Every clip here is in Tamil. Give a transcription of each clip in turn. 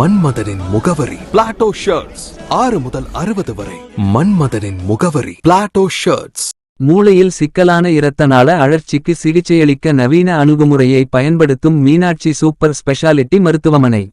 மன்மதனின் முகவரி. பிளாட்டோ ஷர்ட்ஸ் ஆறு முதல் அறுபது வரை. மன்மதனின் முகவரி. பிளாட்டோ ஷர்ட்ஸ் மூளையில் சிக்கலான இரத்தனால அழற்சிக்கு சிகிச்சையளிக்க நவீன அணுகுமுறையை பயன்படுத்தும் மீனாட்சி சூப்பர் ஸ்பெஷாலிட்டி மருத்துவமனை.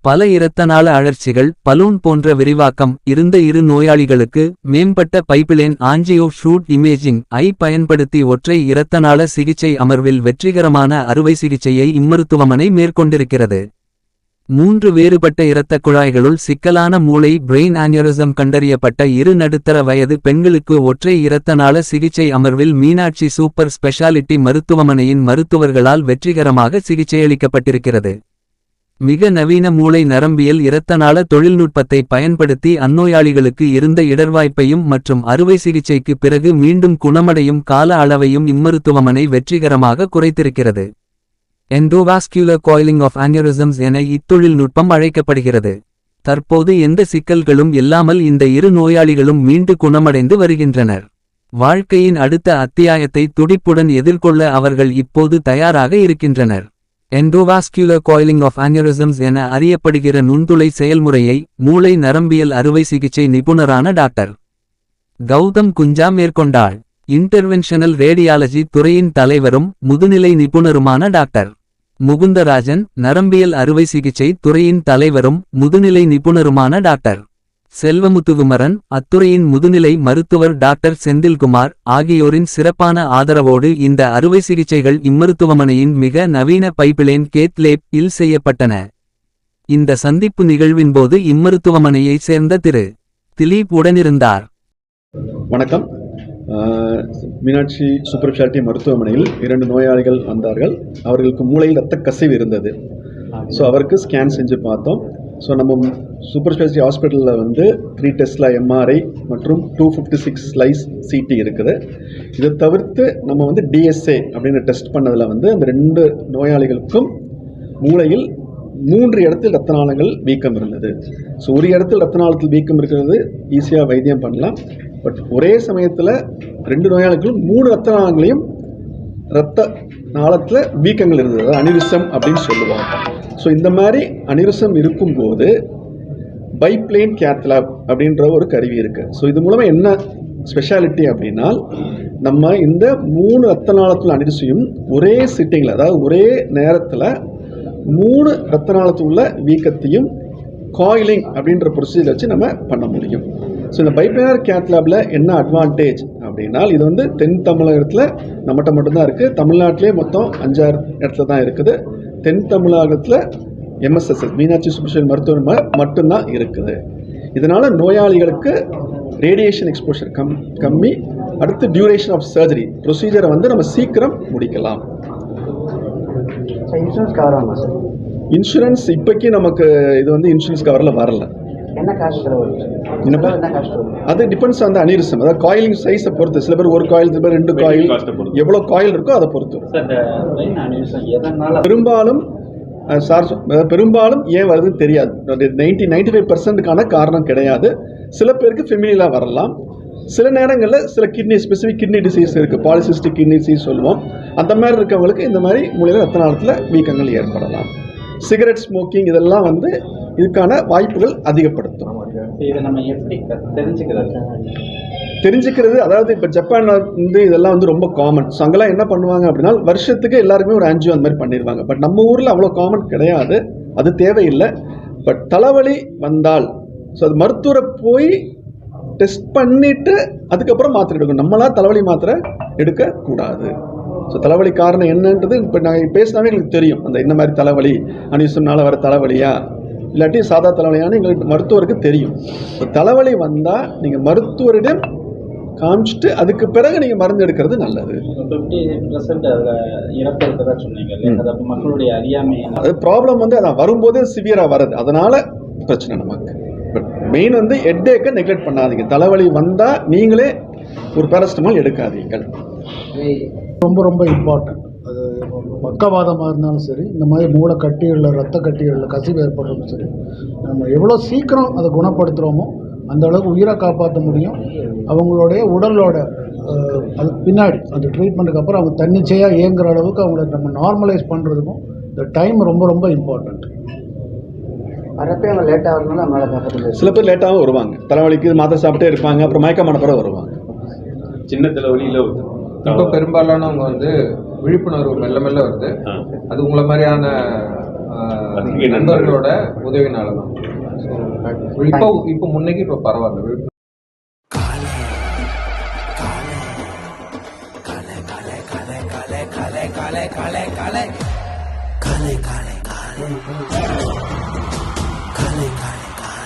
பல இரத்தநாள அழற்சிகள் பலூன் போன்ற விரிவாக்கம் இருந்த இரு நோயாளிகளுக்கு மேம்பட்ட பைப்பிலேன் ஆஞ்சியோ ஷூட் இமேஜிங் ஐ பயன்படுத்தி ஒற்றை இரத்தநாள சிகிச்சை அமர்வில் வெற்றிகரமான அறுவை சிகிச்சையை இம்மருத்துவமனை மேற்கொண்டிருக்கிறது. மூன்று வேறுபட்ட இரத்தக் குழாய்களுள் சிக்கலான மூளை பிரெயின் ஆன்யூரிசம் கண்டறியப்பட்ட இரு நடுத்தர வயது பெண்களுக்கு ஒற்றை இரத்த நாள சிகிச்சை அமர்வில் மீனாட்சி சூப்பர் ஸ்பெஷாலிட்டி மருத்துவமனையின் மருத்துவர்களால் வெற்றிகரமாக சிகிச்சையளிக்கப்பட்டிருக்கிறது மிக நவீன மூளை நரம்பியல் இரத்தநாள தொழில்நுட்பத்தை பயன்படுத்தி அந்நோயாளிகளுக்கு இருந்த இடர்வாய்ப்பையும் மற்றும் அறுவை சிகிச்சைக்கு பிறகு மீண்டும் குணமடையும் கால அளவையும் இம்மருத்துவமனை வெற்றிகரமாக குறைத்திருக்கிறது. எண்டோவாஸ்கியூலர் கோயிலிங் ஆஃப் aneurysms என இத்தொழில்நுட்பம் அழைக்கப்படுகிறது. தற்போது எந்த சிக்கல்களும் இல்லாமல் இந்த இரு நோயாளிகளும் மீண்டு குணமடைந்து வருகின்றனர். வாழ்க்கையின் அடுத்த அத்தியாயத்தை துடிப்புடன் எதிர்கொள்ள அவர்கள் இப்போது தயாராக இருக்கின்றனர். எண்டோவாஸ்கியூலர் கோயிலிங் ஆஃப் aneurysms என அறியப்படுகிற நுண்துளை செயல்முறையை மூளை நரம்பியல் அறுவை சிகிச்சை நிபுணரான டாக்டர் கௌதம் குஞ்சா மேற்கொண்டாள் இன்டர்வென்ஷனல் ரேடியாலஜி துறையின் தலைவரும் முதுநிலை நிபுணருமான டாக்டர் முகுந்தராஜன் நரம்பியல் அறுவை சிகிச்சை துறையின் தலைவரும் முதுநிலை நிபுணருமான டாக்டர் செல்வமுத்துகுமரன் அத்துறையின் முதுநிலை மருத்துவர் டாக்டர் செந்தில்குமார் ஆகியோரின் சிறப்பான ஆதரவோடு இந்த அறுவை சிகிச்சைகள் இம்மருத்துவமனையின் மிக நவீன பைப்பிலேன் கேத்லேப் இல் செய்யப்பட்டன. இந்த சந்திப்பு நிகழ்வின்போது இம்மருத்துவமனையைச் சேர்ந்த திரு திலீப் உடனிருந்தார். வணக்கம். மீனாட்சி சூப்பர் ஸ்பெஷாலிட்டி மருத்துவமனையில் இரண்டு நோயாளிகள் வந்தார்கள். அவர்களுக்கு மூளையில் ரத்த கசிவு இருந்தது. ஸோ அவருக்கு ஸ்கேன் செஞ்சு பார்த்தோம். ஸோ நம்ம சூப்பர் ஸ்பெஷாலிட்டி ஹாஸ்பிட்டலில் வந்து த்ரீ டெஸ்டில் எம்ஆர்ஐ மற்றும் two fifty six slice CT இருக்குது. இதை தவிர்த்து நம்ம வந்து டிஎஸ்ஏ அப்படின்னு டெஸ்ட் பண்ணதில் வந்து அந்த ரெண்டு நோயாளிகளுக்கும் மூளையில் மூன்று இடத்தில் ரத்த நாளங்கள் வீக்கம் இருந்தது. ஸோ ஒரு இடத்தில் ரத்த நாளத்தில் வீக்கம் இருக்கிறது ஈஸியாக வைத்தியம் பண்ணலாம். பட் ஒரே சமயத்தில் ரெண்டு நோயாளிகளும் மூணு ரத்த நாளங்களையும் ரத்த நாளத்தில் வீக்கங்கள் இருந்தது. அதாவது அனிரிசம் அப்படின்னு சொல்லுவாங்க. ஸோ இந்த மாதிரி அனிரிசம் இருக்கும்போது பைப்ளேன் கேத்லாப் அப்படின்ற ஒரு கருவி இருக்குது ஸோ இது மூலமாக என்ன ஸ்பெஷாலிட்டி அப்படின்னா நம்ம இந்த மூணு ரத்த நாளத்தில் அனிரிசையும் ஒரே சிட்டிங்கில் அதாவது ஒரே நேரத்தில் மூணு ரத்த நாளத்து உள்ள வீக்கத்தையும் காயிலிங் அப்படின்ற ப்ரொசீஜர் வச்சு நம்ம பண்ண முடியும். ஸோ இந்த பைப்ளைனர் கேத்லாபில் என்ன அட்வான்டேஜ் அப்படின்னா இது வந்து தென் தமிழகத்தில் நம்மகிட்ட மட்டும்தான் இருக்குது தமிழ்நாட்டிலே மொத்தம் அஞ்சாறு இடத்துல தான் இருக்குது. தென் தமிழகத்தில் எம்எஸ்எஸ்எல் மீனாட்சி சுப்பேஷன் மருத்துவமனை மட்டும்தான் இருக்குது. இதனால் நோயாளிகளுக்கு ரேடியேஷன் எக்ஸ்போஷர் கம் கம்மி. அடுத்து டியூரேஷன் ஆஃப் சர்ஜரி ப்ரொசீஜரை வந்து நம்ம சீக்கிரம் முடிக்கலாம். சார் இன்சூரன்ஸ் கவர் ஆகுமா சார் இன்சூரன்ஸ் இப்போக்கி நமக்கு இது வந்து இன்சூரன்ஸ் கவரில் வரல. என்ன வருது என்னப்பா? என்ன காஸ்ட் வரும்? அது டிபெண்ட்ஸ் அந்த அனிரிசம் அதாவது காயிலிங் சைஸை பொறுத்து. சில பேர் ஒரு காயில் சில பேர் ரெண்டு காயில் எவ்வளோ காயில் இருக்கோ அதை பொறுத்து. பெரும்பாலும் சார் பெரும்பாலும் ஏன் வருதுன்னு தெரியாது. நைன்டி நைன்டி ஃபைவ் பர்சன்ட்டுக்கான காரணம் கிடையாது. சில பேருக்கு ஃபெமிலியில் வரலாம். சில நேரங்களில் சில கிட்னி ஸ்பெசிஃபிக் கிட்னி டிசீஸ் இருக்குது பாலிசிஸ்டிக் கிட்னி டிசீஸ் சொல்லுவோம். அந்த மாதிரி இருக்கவங்களுக்கு இந்த மாதிரி மூலையில் ரத்த நாளத்தில் வீக்கங்கள் ஏற்படலாம். சிகரெட் ஸ்மோக்கிங் இதெல்லாம் வந்து இதுக்கான வாய்ப்புகள் அதிகப்படுத்தும். தெரிஞ்சுக்கிறது? தெரிஞ்சுக்கிறது அதாவது இப்போ ஜப்பான்ல வந்து இதெல்லாம் வந்து ரொம்ப காமன் ஸோ அங்கெல்லாம் என்ன பண்ணுவாங்க அப்படின்னா வருஷத்துக்கு எல்லாருக்குமே ஒரு ஆன்ஜியோ அந்த மாதிரி பண்ணிடுவாங்க. பட் நம்ம ஊரில் அவ்வளோ காமன் கிடையாது. அது தேவையில்லை. பட் தலைவலி வந்தால் ஸோ அது மருத்துவரை போய் டெஸ்ட் பண்ணிட்டு அதுக்கப்புறம் மாத்திரை எடுக்கணும். நம்மளா தலைவலி மாத்திரை எடுக்கக்கூடாது. ஸோ தலைவலி காரணம் என்னன்றது இப்போ நாங்கள் பேசினாவே எங்களுக்கு தெரியும். அந்த இந்த மாதிரி தலைவலி அனிசம்னால வர தலைவலியா? இல்லாட்டி சாதா தலைவலியான்னு எங்களுக்கு மருத்துவருக்கு தெரியும். இப்போ தலைவலி வந்தால் நீங்கள் மருத்துவரிடம் காமிச்சிட்டு அதுக்கு பிறகு நீங்கள் மருந்து எடுக்கிறது நல்லது. அது ப்ராப்ளம் வந்து அதான் வரும்போதே சிவியராக வருது அதனால பிரச்சனை நமக்கு. மெயின் வந்து ஹெட்டேக்கை நெக்லெக்ட் பண்ணாதீங்க. தலைவலி வந்தால் நீங்களே ஒரு பேரஸ்டமால் எடுக்காதீங்கள் ரொம்ப ரொம்ப இம்பார்ட்டன்ட் அது பக்கவாதமாக இருந்தாலும் சரி இந்த மாதிரி மூளை கட்டிகளில் ரத்த கட்டிகளில் கசிவு ஏற்படுறதும் சரி நம்ம எவ்வளோ சீக்கிரம் அதை குணப்படுத்துகிறோமோ அந்த அளவுக்கு உயிரை காப்பாற்ற முடியும். அவங்களுடைய உடலோட அது பின்னாடி அந்த ட்ரீட்மெண்ட்டுக்கு அப்புறம் அவங்க தன்னிச்சையாக இயங்குற அளவுக்கு அவங்கள நம்ம நார்மலைஸ் பண்ணுறதுக்கும் இந்த டைம் ரொம்ப ரொம்ப இம்பார்ட்டண்ட் வரப்பே அவங்க லேட்டாக வரணும்னு நம்மளால் காப்பாற்ற சில பேர் லேட்டாகவும் வருவாங்க தலைவலிக்கு மாத்திரை சாப்பிட்டே இருப்பாங்க அப்புறம் மயக்கமான பிறகு வருவாங்க சின்ன தலைவலியில் இப்போ பெரும்பாலானவங்க வந்து விழிப்புணர்வு மெல்ல மெல்ல வருது அது உங்களை மாதிரியான. நண்பர்களோட உதவினால தான் இப்போ இப்போ முன்னைக்கு இப்போ பரவாயில்ல